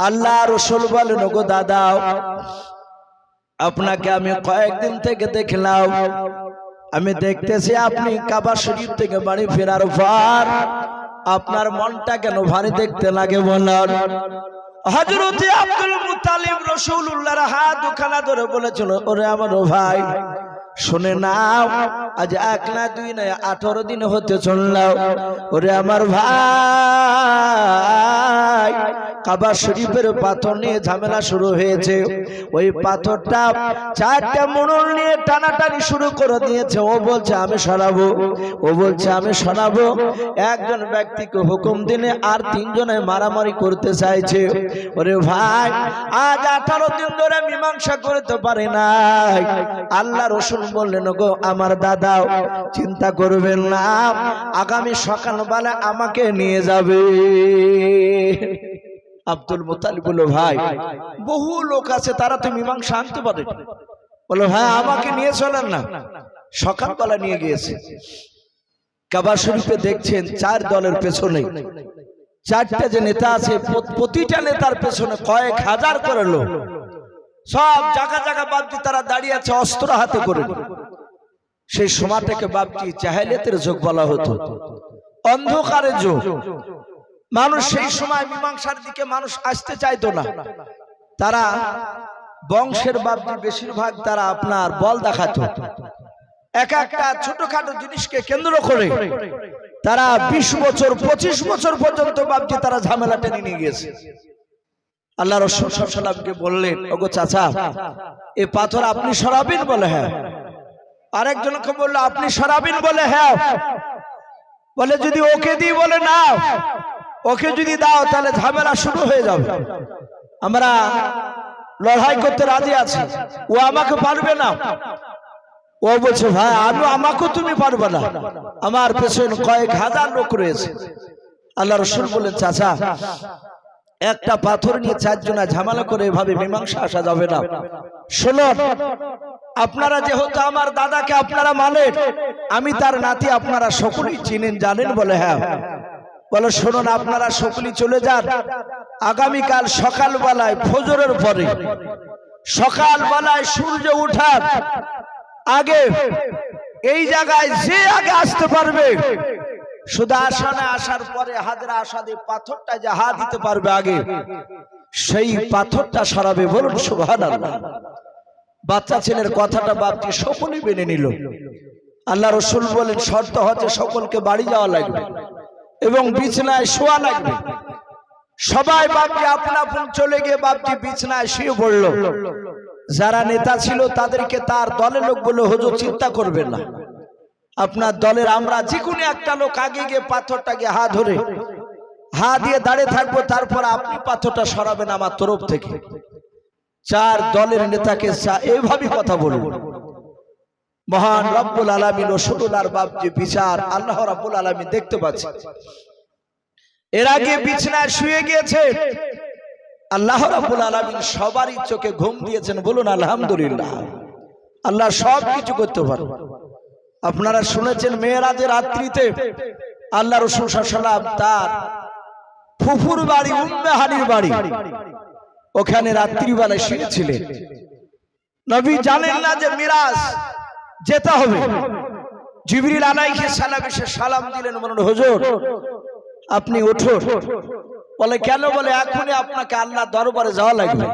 আল্লাহ রসুল বলেন গো দাদা, আপনাকে আমি কয়েকদিন থেকে দেখলাম। আমি দেখতেছি আপনি কাবা শরীফ থেকে বাড়ি ফেরার পর আপনার মনটা কেন ভারী দেখতে লাগে বলার হজরত আব্দুল মুতালিব রসুল্লাহর হাত দুখানা ধরে বলেছিল, ওরে আমার ভাই শুনে নাও, আজ এক না দুই না আঠারো দিন হতে চললাম। ওরে আমার ভাই, কাবা শরীফের পাথর নিয়ে ঝামেলা শুরু হয়েছে। ওই পাথরটা চারটা মোড়ল নিয়ে টানাটানি শুরু করে দিয়েছে। ও বলছে, আমি সরাবো। ও বলছে, আমি সরাবো। একজন ব্যক্তিকে হুকুম দিনে আর তিনজনে মারামারি করতে চাইছে। ওরে ভাই, আজ আঠারো দিন ধরে মীমাংসা করতে পারে নাই। আল্লাহ রসুল বললেন গো আমার দাদাও, চিন্তা করবেন না, আগামী সকালবেলা আমাকে নিয়ে যাবে। আব্দুল মোতালিব বলল, ভাই, বহু লোক আছে, তারা তো মীমাংসা আনতে পারে। বলো ভাই, আমাকে নিয়ে চলেন না, সকালবেলা নিয়ে গিয়েছে। কাবা শরীফে দেখছেন, চার দলের পেছনে, চারটা যে নেতা আছে, প্রতিটা নেতার পেছনে কয়েক হাজার করে লোক। সব জায়গা জায়গা বাপজি তারা দাঁড়িয়ে আছে অস্ত্র হাতে করে। সেই সময়টাকে বাপজি চাহাইলেতের যোগ বলা হতো। অন্ধকারের যোগ। মানুষ সেই সময় মীমাংসার দিকে মানুষ আসতে চাইতো না। তারা বংশের বাপজি বেশিরভাগ তারা আপনার বল দেখাতো। এক একটা ছোটখাটো জিনিসকে কেন্দ্র করে তারা বিশ বছর, পঁচিশ বছর পর্যন্ত বাপজি তারা ঝামেলা টেনে নিয়ে গেছে আল্লাহ রসুল সাল্লামকে বললেন, ওগো চাচা, এ পাথর আপনি সরাবেন বলে হ্যাঁ। আরেকজনকে বলল, আপনি সরাবেন বলে হ্যাঁ। বলে, যদি ওকে দিই বলে না, ওকে যদি দাও, তাহলে ঝামেলা শুরু হয়ে যাবে। আমরা লড়াই করতে রাজি আছি। ও আমাকে পারবে না। ও বলছে, ভাই আমি আমাকেও তুমি পারবে না। আমার পেছনে কয়েক হাজার লোক রয়েছে। আল্লাহ রসুল বলেন চাচা একটা পাথর নিয়ে চারজনা ঝামেলা করে এভাবে মীমাংসা আসা যাবে না। শুনুন আপনারা যেহেতু আমার দাদাকে আপনারা মানেন, আমি তার নাতি আপনারা সকলেই চিনেন, জানেন বলে হ্যাঁ। বলে শুনুন আপনারা সকলেই চলে যান। আগামীকাল সকালবেলায়, ফজরের পরে। সকালবেলায় সূর্য উঠার আগে এই জায়গায় যে আগে আসতে পারবে আসানে আসার পরে হাজরা আসাদে পাথরটা যে হা দিতে পারবে আগে। সেই পাথরটা সরাবে বলুন সুভান বাচ্চা ছেলের কথাটা বাপটি সকলেই মেনে নিল। আল্লাহ রসুল বলেন শর্ত হচ্ছে সকলকে বাড়ি যাওয়া লাগবে এবং বিছনায় শোয়া লাগবে। সবাই বাপটি আপন আপন চলে গিয়ে বাপটি বিছনায় শুয়ে পড়ল। যারা নেতা ছিল তাদেরকে তার দলের লোক বলে হুজুর চিন্তা করবেন না। আপনার দলের আমরা যে কোনো একটা লোক আগে গিয়ে পাথরটাকে হা ধরে হা দিয়ে দাঁড়িয়ে থাকব, তারপর আপনি পাথরটা সরাবেন আমার তরফ থেকে। চার দলের নেতাকে এইভাবে কথা বলুন। মহান রব্বুল আলমিন ও সরুলার বাপ যে বিচার, আল্লাহ রাব্বুল আলমিন দেখতে পাচ্ছে। এর আগে বিছনায় শুয়ে গিয়েছে। আল্লাহ রাব্বুল আলমিন সবারই চোখে ঘুম দিয়েছেন, বলুন আলহামদুলিল্লাহ। আল্লাহ সব কিছু করতে পারে আপনারা শুনেছেন মেয়েরাজের রাত্রিতে আল্লাহ রসুল সাল্লাম তার ফুফুর বাড়ি উম্মেহানির বাড়ি, ওখানে রাত্রিবেলায় শুয়েছিলেন। নবী জানেন না যে মিরাজ যেতে হবে। জিবরিল আলাইহিস সালাম এসে সালাম দিলেন বলুন হুজুর, আপনি উঠুন। বলে, কেন? বলে, এখনই আপনাকে আল্লাহ দরবারে যাওয়া লাগবে।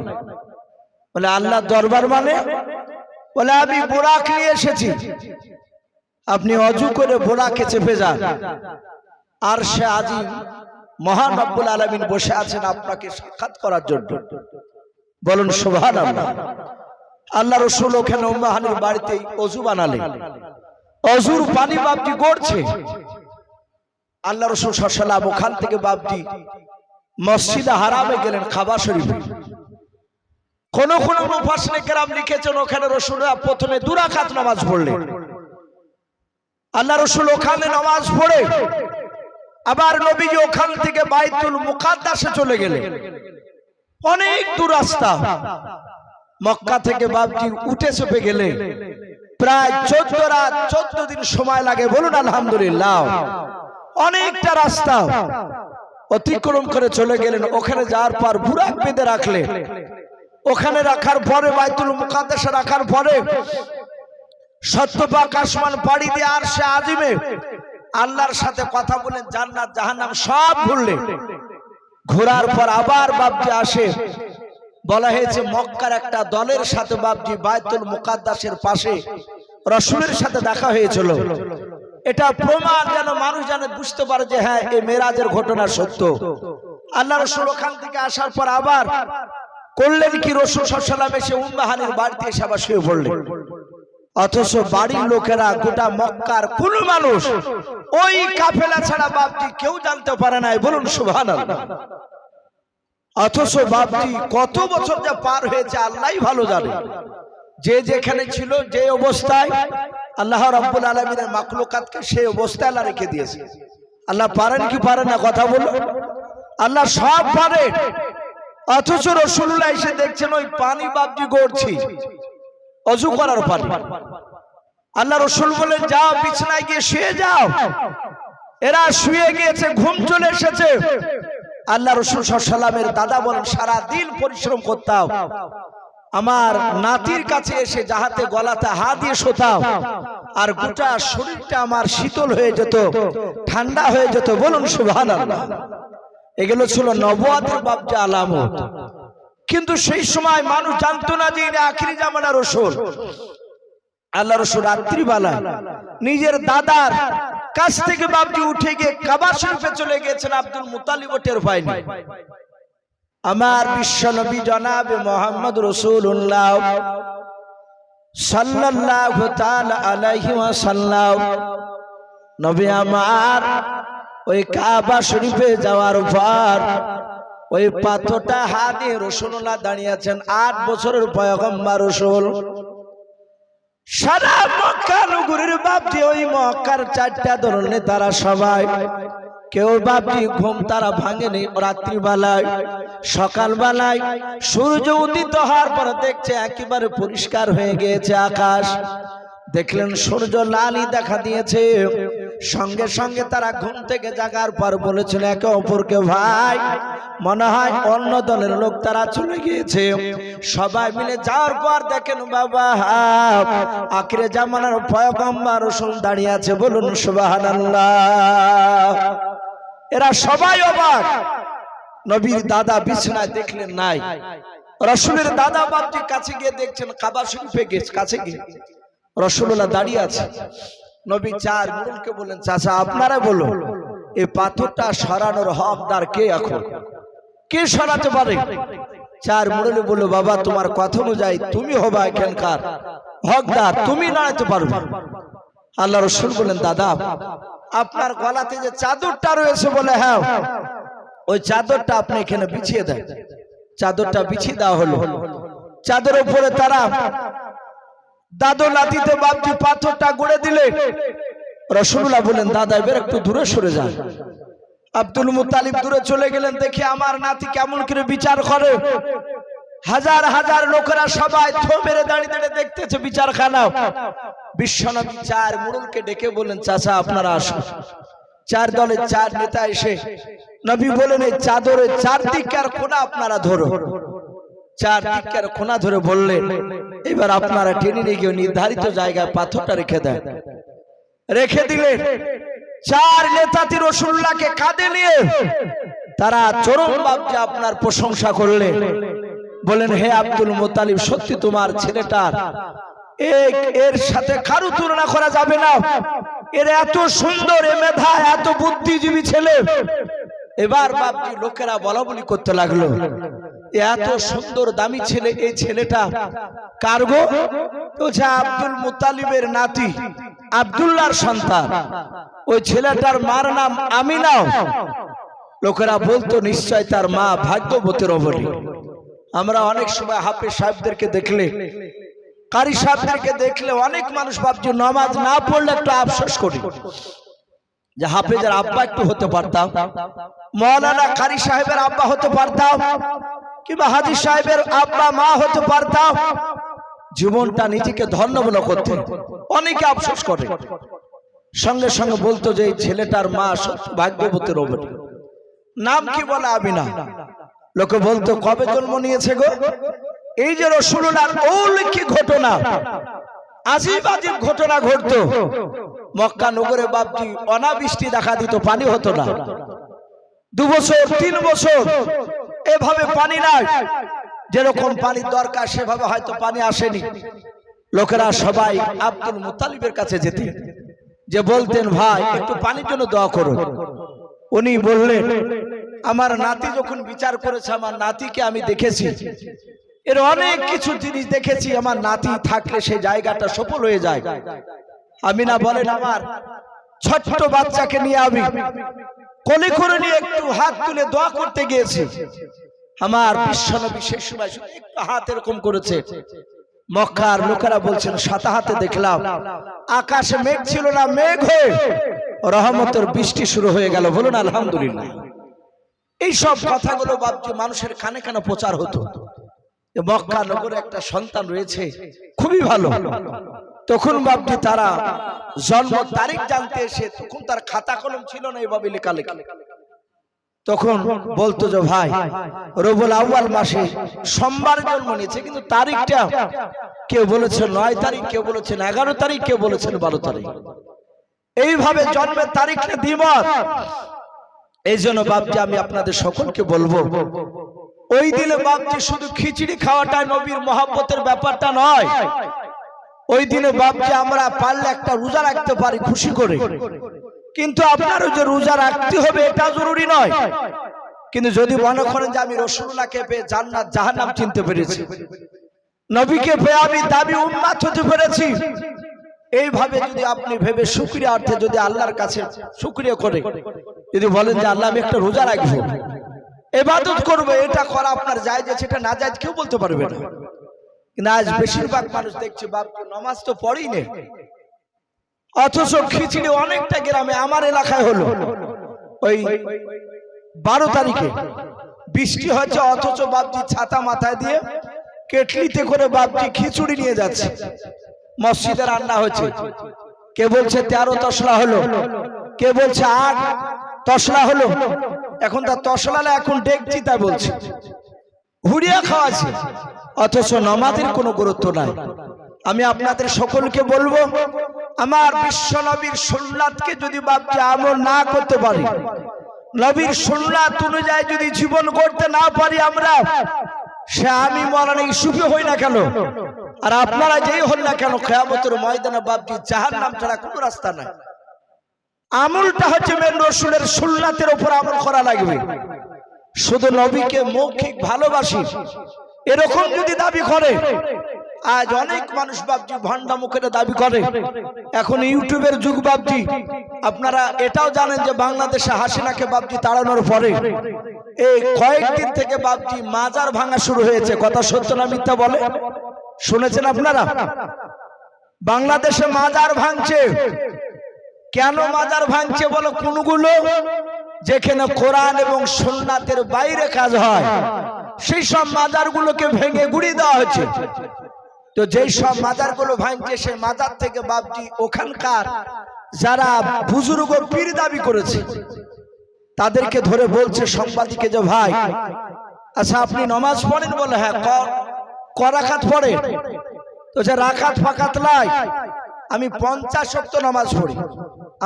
বলে আল্লাহ দরবার মানে? বলে, আমি বোরাক নিয়ে এসেছি। আপনি অজু করে বোরাকে চেপে যান আর সে আজি মহান রব্বুল আলমিন বসে আছেন আপনাকে সাক্ষাৎ করার জন্য। বলুন সোভান আল্লাহ রসুল ওখানে উম্মাহানির বাড়িতেই অজু বানালেন। অজুর পানি বাপটি গড়ছে। আল্লাহ রসুল সাল্লাম ওখান থেকে বাপটি মসজিদে হারামে গেলেন খাবার শরীফে। কোন কোন মুফাসনে কেরাম লিখেছেন ওখানে রসুলরা প্রথমে দুরাখাত নামাজ পড়লেন। আল্লাহ রসুল ওখানে নামাজ পড়ে, আবার নবীজি ওখান থেকে বাইতুল মুকাদ্দাসে চলে গেলেন। অনেক দূর রাস্তা। মক্কা থেকে বাপজি উঠে চেপে গেলে প্রায় চোদ্দ রাত, চোদ্দ দিন সময় লাগে বলুন, আলহামদুলিল্লাহ। অনেকটা রাস্তা। অতিক্রম করে চলে গেলেন। ওখানে যাওয়ার পর বুরাক বেঁধে রাখলেন। ওখানে রাখার পরে, বাইতুল মুকাদ্দাসে রাখার পরে সত্যপাক পাড়ি দিয়ে আর সে আজিমে আল্লাহর সাথে কথা বলেন জান্নাত, জাহান্নাম সব ভুললেন ঘোরার পর আবার বাপজি আসে। বলা হয়েছে, মক্কার একটা দলের সাথে বাপজি বায়তুল মুকাদ্দাসের পাশে রসুলের সাথে দেখা হয়েছিল। এটা প্রমাণ যেন মানুষ যেন বুঝতে পারে যে হ্যাঁ এই মেরাজের ঘটনা সত্য। আল্লাহ রসুল ওখান থেকে আসার পর আবার করলেন কি? রসুল সাল্লাম এসে উম্মাহানির বাড়িতে এসে আবার শুয়ে পড়লেন। অথচ বাড়ির লোকেরা গোটা মক্কার কোন মানুষ ওই কাফেলা ছাড়া বাপটি কেউ জানতে পারে নাই। বলুন সুভান অথচ বাপটি কত বছর যে পার হয়েছে আল্লাহ ভালো জানে। যে যেখানে ছিল যে অবস্থায় আল্লাহ রাব্বুল আলমিনের মাকলুকাতকে সেই অবস্থায় আল্লাহ রেখে দিয়েছে। আল্লাহ পারেন কি পারেন না কথা বলুন? আল্লাহ সব পারে অথচ রসুল্লাহ এসে দেখছেন ওই পানি বাপজি গড়ছি। অজু করার পানি আল্লাহ রসুল বলেন, যাও, বিছানায় গিয়ে শুয়ে যাও। এরা শুয়ে গিয়েছে, ঘুম চলে এসেছে। আল্লাহ রসুল সাল্লামের দাদা বলেন সারা দিন পরিশ্রম করতাম। আমার নাতির কাছে এসে যাহাতে গলাতে হাত দিয়ে শোতাম। আর গোটা শরীরটা আমার শীতল হয়ে যেত, ঠান্ডা হয়ে যেত। বলুন সুভান এগুলো ছিল নবাদের বাবজা আলামত। কিন্তু সেই সময় মানুষ জানতো না যে এটা আখিরি জামানা রসুল। আল্লাহ রসুল রাত্রিবেলা নিজের দাদার কাছ থেকে বাবজি উঠে গিয়ে কাবা শরীফে চলে গেছেন আব্দুল মুতালিব টের পায়নি। আমার বিশ্ব নবী জনাবে মোহাম্মদ ওয়াসাল্লাম, নবী আমার ওই কাবা শরীফে যাওয়ার পর ওই পাথরটা হাতে রসুল্লাহ দাঁড়িয়ে আছেন আট বছরের পয়গম্বর রসুল। সারা মক্কা নগরীর বাপটি ওই মক্কার চারটা ধরনের তারা সবাই। কেউ বাপটি ঘুম তারা ভাঙেনি রাত্রিবেলায় সকালবেলায়। সূর্য উদিত হওয়ার পর দেখছে একেবারে পরিষ্কার হয়ে গিয়েছে আকাশ। দেখলেন সূর্য লালই দেখা দিয়েছে। সঙ্গে সঙ্গে তারা ঘুম থেকে জাগার পর বলেছিল একে অপরকে ভাই। মনে হয় অন্য দলের লোক তারা চলে গিয়েছে। সবাই মিলে যাওয়ার পর দেখেন বাবা আখিরে জামানার পয়গম্বর রসুল দাঁড়িয়ে আছে। বলুন সুবহানাল্লাহ। এরা সবাই অবাক। নবীর দাদা বিছনায় দেখলেন নাই। রসুলের দাদা বাপটির কাছে গিয়ে দেখছেন কাবা শরীফে গেছে কাছে গিয়ে। রসুল্লাহ দাঁড়িয়ে আছে। নবী চার মুরুলকে বললেন চাচা আপনারা বলো এই পাথরটা সরানোর হকদার কে এখন? কে সরাতে পারে? চার মুরলি বলল বাবা তোমার কথা অনুযায়ী তুমি হবা এখানকার হকদার তুমি নাড়াতে পারবে আল্লাহ রসুল বললেন দাদা আপনার গলাতে যে চাদরটা রয়েছে বলে হ্যাঁ ওই চাদরটা আপনি এখানে বিছিয়ে দেন। চাদরটা বিছিয়ে দেওয়া হলো। চাদর উপরে তারা দাদো লাতিতে বাপজি পাথরটা গড়ে দিলে রসুল্লাহ বলেন দাদা, এবার একটু দূরে সরে যান। আব্দুল মুতালিব দূরে চলে গেলেন, দেখি আমার নাতি কেমন করে বিচার করে। হাজার হাজার লোকেরা সবাই থো দাঁড়িয়ে দাঁড়িয়ে দেখতেছে বিচারখানা। বিশ্বনাথ চার মুরুলকে ডেকে বলেন চাচা, আপনারা আসুন। চার দলের চার নেতা এসে নবী বলেন এই চাদরের চার দিককার কোনা আপনারা ধরো? চার দিককার কোনা ধরে বললেন এবার আপনারা টেনে নিয়ে গিয়ে নির্ধারিত জায়গায় পাথরটা রেখে দেন। রেখে দিলেন চার নেতাতি রসুল্লাহকে কাঁদে নিয়ে তারা চরম বাবজে আপনার প্রশংসা করলেন বলেন, হে আব্দুল মোতালিব, সত্যি তোমার ছেলেটার এর সাথে কারও তুলনা করা যাবে না। এর এত সুন্দর, এ মেধা, এত বুদ্ধিজীবী ছেলে। এবার বাপজি লোকেরা বলা বলি করতে লাগল। এত সুন্দর দামি ছেলে এই ছেলেটা কার্গো তো যে আব্দুল মুতালিবের নাতি আব্দুল্লাহর সন্তান। ওই ছেলেটার মার নাম আমিনাও লোকেরা বলতো নিশ্চয় তার মা ভাগ্যবতীর অবনী। আমরা অনেক সময় হাফে সাহেবদেরকে দেখলে কারি সাহেবদেরকে দেখলে অনেক মানুষ ভাবছে নমাজ না পড়লে একটু আফসোস করি। যে হাফেজের আব্বা একটু হতে পারতাম মৌলানা কারি সাহেবের আব্বা হতে পারতাম কিংবা হাজি সাহেবের আব্বা, মা হতে পারতাম, জীবনটা নিজেকে ধন্য মনে করতে। অনেকে আফসোস করে। সঙ্গে সঙ্গে বলতো যে ছেলেটার মা সত্যি ভাগ্যবতীর অবনী নাম কি বলে আমিনা? লোকে বলতো, কবে জন্ম নিয়েছে গো? এই যে রসুলার অলৌকিক ঘটনা, আজিব আজিব ঘটনা ঘটতো। মক্কা নগরে বাপটি অনাবৃষ্টি দেখা দিত, পানি হতো না। দু বছর, তিন বছর এভাবে পানি নাই। যেরকম পানির দরকার, সেভাবে হয়তো পানি আসেনি। লোকেরা সবাই আব্দুল মুতালিবের কাছে যেতেন, যে বলতেন, ভাই, একটু পানির জন্য দোয়া করো। উনি বললেন, আমার নাতি যখন বিচার করেছে, আমার নাতিকে আমি দেখেছি। এর অনেক কিছু জিনিস দেখেছি, আমার নাতি থাকলে সেই জায়গাটা সফল হয়ে যায়। আমি না বলেন, আমার ছোট্ট বাচ্চাকে নিয়ে আমি কোলে করে নিয়ে একটু হাত তুলে দোয়া করতে গিয়েছি। আমার বিশ্বনবী শেষ সময় একটু হাত এরকম করেছে। মক্কার লোকেরা বলছেন, সাতা হাতে দেখলাম, আকাশে মেঘ ছিল না, মেঘ হয়ে রহমতের বৃষ্টি শুরু হয়ে গেল। বলুন, আলহামদুলিল্লাহ। এই সব কথাগুলো ভাবছি মানুষের কানে কানে প্রচার হতো। মক্কা নগরে একটা সন্তান রয়েছে, খুবই ভালো। তখন ভাবছি তারা জন্ম তারিখ জানতে এসে তখন তার খাতা কলম ছিল না এভাবে লেখালেখি তখন বলতো যে ভাই রবুল আউয়াল মাসে সোমবার জন্ম নিয়েছে কিন্তু তারিখটা কেউ বলেছে নয় তারিখ কেউ বলেছেন এগারো তারিখ কেউ বলেছেন বারো তারিখ। এইভাবে জন্মের তারিখটা দ্বিমত এই জন্য বাপজি আমি আপনাদের সকলকে বলব ওই দিনে বাপজি শুধু খিচড়ি খাওয়াটা নবীর মহাব্বতের ব্যাপারটা নয় ওই দিনে বাপজি আমরা পারলে একটা রোজা রাখতে পারি খুশি করে। কিন্তু আপনারও যে রোজা রাখতে হবে, এটা জরুরি নয়। কিন্তু যদি মনে করেন যে আমি রসুল্লাহকে পেয়ে জান্নাত, জাহান্নাম চিনতে পেরেছি, নবীকে পেয়ে আমি দাবি উন্মাত হতে পেরেছি, এইভাবে যদি আপনি ভেবে শুক্রিয়া অর্থে যদি আল্লাহর কাছে শুক্রিয়া করে, যদি বলেন যে আল্লাহ আমি একটা রোজা রাখব, এবাদত করব, এটা করা আপনার যায় যে সেটা না যায় কেউ বলতে পারবে না। কিন্তু আজ বেশিরভাগ মানুষ দেখছে বাপ নমাজ তো পড়েই নেই। অথচ খিচড়ি অনেকটা গ্রামে আমার এলাকায় হলো। ওই বারো তারিখে বৃষ্টি হচ্ছে অথচ বাপজি ছাতা মাথায় দিয়ে কেটলিতে করে বাপজি খিচুড়ি নিয়ে যাচ্ছে। মসজিদে রান্না হচ্ছে কে বলছে তেরো তসলা হলো? কে বলছে আট তসলা হলো? এখন তার তসলালে এখন ডেকছি তা বলছে। হুড়িয়া খাওয়াছে অথচ নমাজের কোনো গুরুত্ব নাই। আমি আপনাদের সকলকে বলব, আমার বিশ্ব নবীর সুন্নাতকে যদি বাপকে আমল না করতে পারি, নবীর সুন্নাত অনুযায়ী যদি জীবন করতে না পারি আমরা, সে আমি মরান সুখী হই না কেন? আর আপনারা যেই হন না কেন খেয়ামতের ময়দানে বাপজি জাহার নাম ছাড়া কোনো রাস্তা নাই। আমলটা হচ্ছে মেন রসুলের সুন্নাতের উপর আমল করা লাগবে। শুধু নবীকে মৌখিক ভালোবাসি এরকম যদি দাবি করে, আজ অনেক মানুষ বাবজি ভণ্ডা মুখের দাবি করে। এখন ইউটিউবের যুগ বাবজি আপনারা এটাও জানেন যে বাংলাদেশে হাসিনাকে বাবজি তাড়ানোর পরে। এই কয়েকদিন থেকে বাবজি মাজার ভাঙা শুরু হয়েছে। কথা সত্য না মিথ্যা বলে? শুনেছেন আপনারা? বাংলাদেশে মাজার ভাঙছে। কেন মাজার ভাঙছে বলো কোনগুলো? যেখানে কোরআন এবং সুন্নাতের বাইরে কাজ হয়। সেই সব মাজারগুলোকে ভেঙে গুড়ি দেওয়া হয়েছে। তো যেই সব মাজারগুলো ভাঙছে, সেই মাজার থেকে বাপজি ওখানকার যারা বুজুর্গ পীর দাবি করেছে, তাদেরকে ধরে বলছে সাংবাদিকে যে, ভাই আচ্ছা আপনি নমাজ পড়েন বলে হ্যাঁ করাখাত পড়ে তো যে রাখাত ফাকাত লাই, আমি পঞ্চাশ শক্ত নামাজ পড়ি,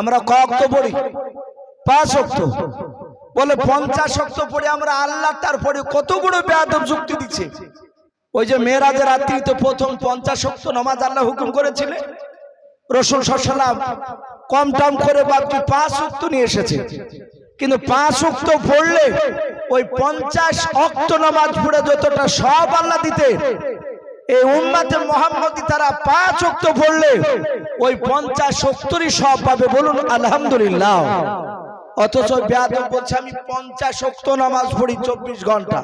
আমরা কক তো পড়ি? পাঁচ শক্ত বলে পঞ্চাশ শক্ত পড়ে আমরা আল্লাহ তারপরে কত বড় বেয়াদব যুক্তি দিচ্ছে? ওই যে মেয়েরাজের রাত্রিতে প্রথম পঞ্চাশ শক্ত নমাজ আল্লাহ হুকুম করেছিলেন রসুল সাল্লাম কম টম করে বাপটি পাঁচ শক্ত নিয়ে এসেছে। কিন্তু পাঁচ শক্ত পড়লে ওই পঞ্চাশ অক্ত নামাজ পড়ে যতটা সব আল্লাহ দিতে এই উম্মাতে মোহাম্মদী তারা পাঁচ অক্ত পড়লে ওই পঞ্চাশ সত্তরই সব পাবে। বলুন আলহামদুলিল্লাহ। অথচ বেয়াদব বলছে আমি পঞ্চাশ অক্ত নামাজ পড়ি চব্বিশ ঘণ্টা।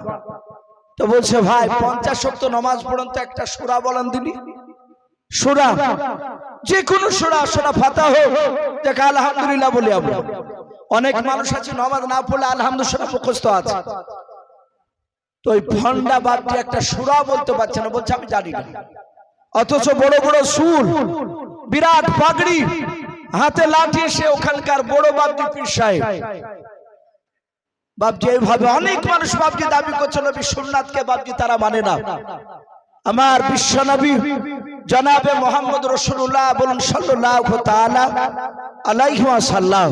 তো বলছে ভাই পঞ্চাশ শক্ত নামাজ পড়েন তো একটা সুরা বলেন দিলি। সুরা? যে কোনো সুরা সুরা ফাতা হোক দেখ আলহামদুলিল্লাহ বলি আমরা অনেক মানুষ আছে নামাজ না পড়লে আলহামদুলিল্লাহ মুখস্থ আছে। তো ওই ভন্ডা বাদ দিয়ে একটা সুরা বলতে পারছে না বলছে আমি জানি না। অথচ বড় বড় সুর বিরাট পাগড়ি হাতে লাঠি এসে ওখানকার বড় বাবজি পীর সাহেব। বাবজি এইভাবে অনেক মানুষ বাবজি দাবি করছে, নবী সুন্নাতকে বাবজি তারা মানে না। আমার বিশ্ব নবী জনাবে মোহাম্মদ রসুল্লাহ বলুন সাল্লাল্লাহু তাআলা আলাইহি ওয়াসাল্লাম।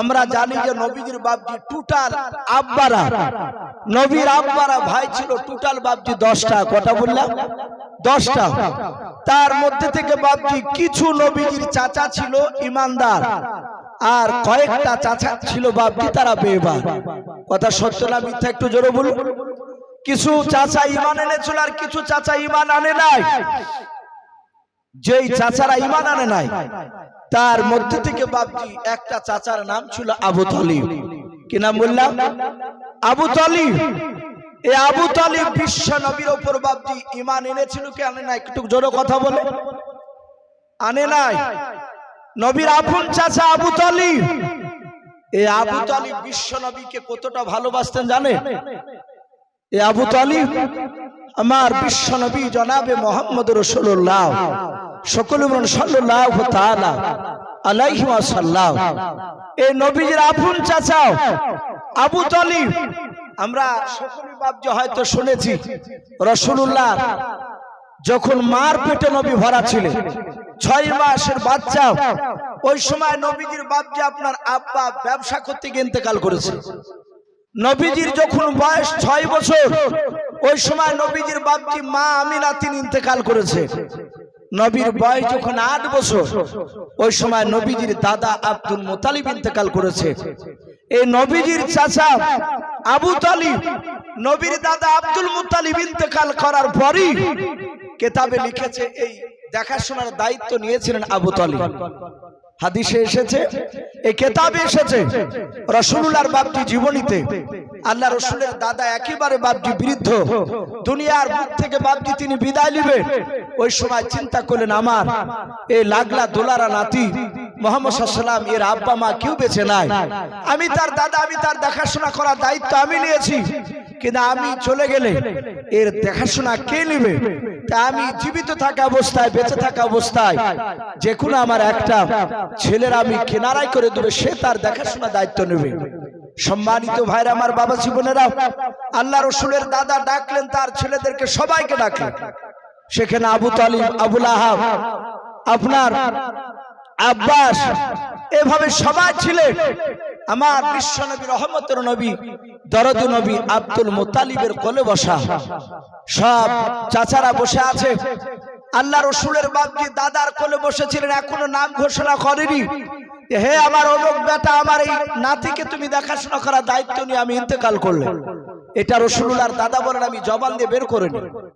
আমরা জানি যে নবীজির বাপজি টুটাল আব্বারা। নবীর আব্বারা ভাই ছিল টুটাল বাপজি দশটা, কটা বললাম? দশটা। তার মধ্যে থেকে বাপজি কিছু নবীজির চাচা ছিল ইমানদার। আর কয়েকটা চাচা ছিল বাপজি তারা বেবার কথা সত্য না মিথ্যা একটু জোরে বলুন? কিছু চাচা ইমান এনেছিল আর কিছু চাচা ইমান আনে নাই। যেই চাচারা ইমান আনে নাই, তার মধ্যে থেকে বাপজি একটা চাচার নাম ছিল আবু তালিব। কি নাম বললাম? আবু তালিব। এই আবু তালিব বিশ্ব নবীর ওপর বাপজি ইমান এনেছিল কি আনে নাই? একটু জোরে কথা বলে। আনে নাই। নবীর আপন চাচা আবু তালিব। এই আবু তালিব বিশ্ব নবীকে কতটা ভালোবাসতেন জানে এ আবু তালিব, আমার বিশ্ব নবী জনাবে মোহাম্মদ রসুল্লাহ, সকল সাল্লাহ এই নবীজির আপন চাচা আবু তালিব, আমরা সকলে বাবজি হয়তো শুনেছি, রসুল্লাহ যখন মার পেটে নবী ভরা ছিলেন ছয় মাসের বাচ্চা, ওই সময় নবীজির বাপজি আপনার আব্বা ব্যবসা করতে গিয়ে ইন্তেকাল করেছে। নবীজির যখন বয়স ছয় বছর ওই সময় নবীজির বাপজি মা আমিনা তিনি ইন্তেকাল করেছে। নবীর বয়স যখন আট বছর ওই সময় নবীজির দাদা আব্দুল মোতালিব ইন্তেকাল করেছে। এই নবীজির চাচা আবু তালিব নবীর দাদা আব্দুল মুতালিব ইন্তেকাল করার পরই কেতাবে লিখেছে এই দেখাশোনার দায়িত্ব নিয়েছিলেন আবু তালিব। হাদিসে এসেছে এই কেতাবে এসেছে রসুল্লাহর বাপটি জীবনীতে, আল্লাহ রসুলের দাদা একেবারে বাপটি বৃদ্ধ, দুনিয়ার মুখ থেকে বাপটি তিনি বিদায় নেবেন ওই সময় চিন্তা করলেন, আমার এই লাগলা দোলারা নাতি, মোহাম্মদ এর আব্বা মা কেউ বেঁচে নাই। আমি তার দাদা, আমি তার দেখাশোনা করার দায়িত্ব আমি নিয়েছি। কিন্তু আমি চলে গেলে এর দেখাশোনা কে নেবে? তা আমি জীবিত থাকা অবস্থায়, বেঁচে থাকা অবস্থায়, যে কোনো আমার একটা ছেলের আমি কেনারাই করে দেবে, সে তার দেখাশোনা দায়িত্ব নেবে। সম্মানিত ভাইরা, আমার বাবা জীবনেরা, আল্লাহ রসুলের দাদা ডাকলেন, তার ছেলেদেরকে সবাইকে ডাকলেন। সেখানে আবু তালিব, আবুল আহাব, আপনার আব্বাস, এভাবে সবাই ছিলেন আমার বিশ্ব নবী রহমতের নবী, দরদ নবী আব্দুল মোতালিবের কোলে বসা। সব চাচারা বসে আছে। আল্লাহ রসুলের বাপজি দাদার কোলে বসেছিলেন, এখনও নাম ঘোষণা করেনি। হে আমার অলোক বেটা, আমার এই নাতিকে তুমি দেখাশোনা করার দায়িত্ব নিয়ে আমি ইন্তেকাল করলে এটা রসুল্লাহর দাদা বলেন, আমি জবান দিয়ে বের করে নি